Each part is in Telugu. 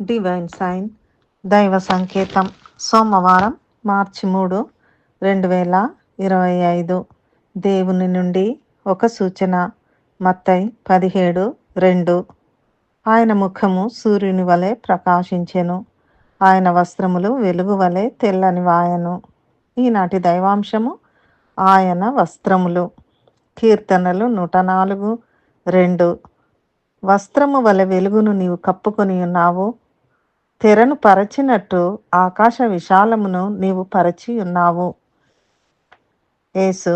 డివైన్ సైన్ దైవ సంకేతం సోమవారం మార్చి మూడు రెండు వేల ఇరవై ఐదు. దేవుని నుండి ఒక సూచన. మత్తై పదిహేడు రెండు. ఆయన ముఖము సూర్యుని వలె ప్రకాశించెను. ఆయన వస్త్రములు వెలుగు వలె తెల్లని వాయను. ఈనాటి దైవాంశము ఆయన వస్త్రములు. కీర్తనలు నూట నాలుగు రెండు. వస్త్రము వలె వెలుగును నీవు కప్పుకొని ఉన్నావు. తెరను పరచినట్టు ఆకాశ విశాలమును నీవు పరచి ఉన్నావు. యేసు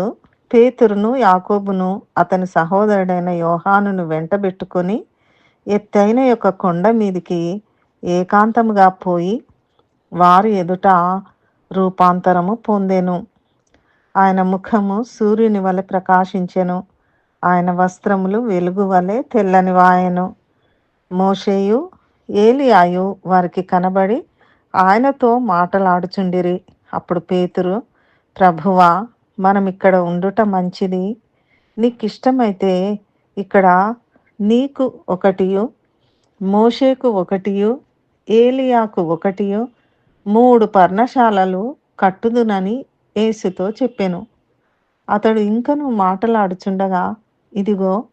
పేతురును యాకోబును అతని సహోదరుడైన యోహానును వెంటబెట్టుకొని ఎత్తైన యొక్క కొండ మీదికి ఏకాంతముగా పోయి వారు ఎదుట రూపాంతరము పొందెను. ఆయన ముఖము సూర్యుని వలె ప్రకాశించెను. ఆయన వస్త్రములు వెలుగు వలె తెల్లని వాయను మోషేయు ఏలియాయు వారికి కనబడి ఆయనతో మాటలాడుచుండిరి. అప్పుడు పేతురు ప్రభువా మనం ఇక్కడ ఉండుట మంచిది. నీకిష్టమైతే ఇక్కడ నీకు ఒకటియు మోషేకు ఒకటియు ఏలియాకు ఒకటియు మూడు పర్ణశాలలు కట్టుదునని యేసుతో చెప్పెను. అతడు ఇంకను మాటలాడుచుండగా ఇదిగో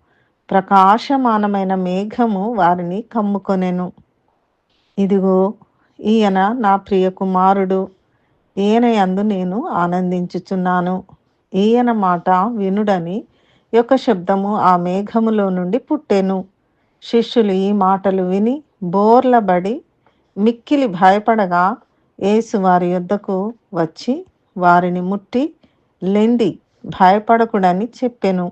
ప్రకాశమానమైన మేఘము వారిని కమ్ముకొనెను. ఇదిగో ఈయన నా ప్రియ కుమారుడు. ఈయన యందు నేను ఆనందించుచున్నాను. ఈయన మాట వినుడని యొక్క శబ్దము ఆ మేఘములో నుండి పుట్టెను. శిష్యులు ఈ మాటలు విని బోర్లబడి మిక్కిలి భయపడగా యేసు వారి యొద్దకు వచ్చి వారిని ముట్టి లెండి భయపడకుడని చెప్పెను.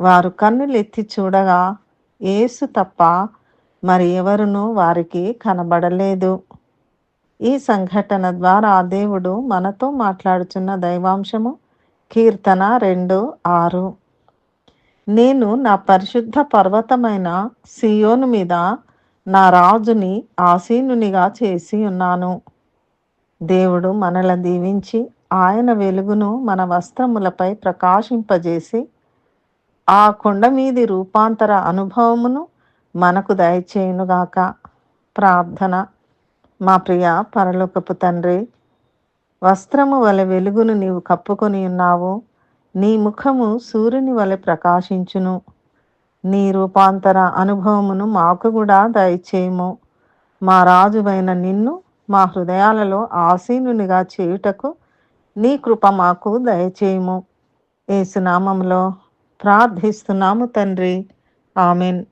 వారు కన్నులెత్తి చూడగా యేసు తప్ప మరి ఎవరునూ వారికి కనబడలేదు. ఈ సంఘటన ద్వారా దేవుడు మనతో మాట్లాడుచున్న దైవాంశము కీర్తన రెండు ఆరు. నేను నా పరిశుద్ధ పర్వతమైన సియోను మీద నా రాజుని ఆసీనునిగా చేసి ఉన్నాను. దేవుడు మనల దీవించి ఆయన వెలుగును మన వస్త్రములపై ప్రకాశింపజేసి ఆ కొండ మీది రూపాంతర అనుభవమును మనకు దయచేయునుగాక. ప్రార్థన. మా ప్రియ పరలోకపు తండ్రి వస్త్రము వలె వెలుగును నీవు కప్పుకొని ఉన్నావు. నీ ముఖము సూర్యుని వలె ప్రకాశించును. నీ రూపాంతర అనుభవమును మాకు కూడా దయచేయము. మా రాజువైన నిన్ను మా హృదయాలలో ఆసీనునిగా చేయుటకు నీ కృప మాకు దయచేయము. ఏసునామంలో ప్రార్థిస్తున్నాము తండ్రి. ఆమెన్.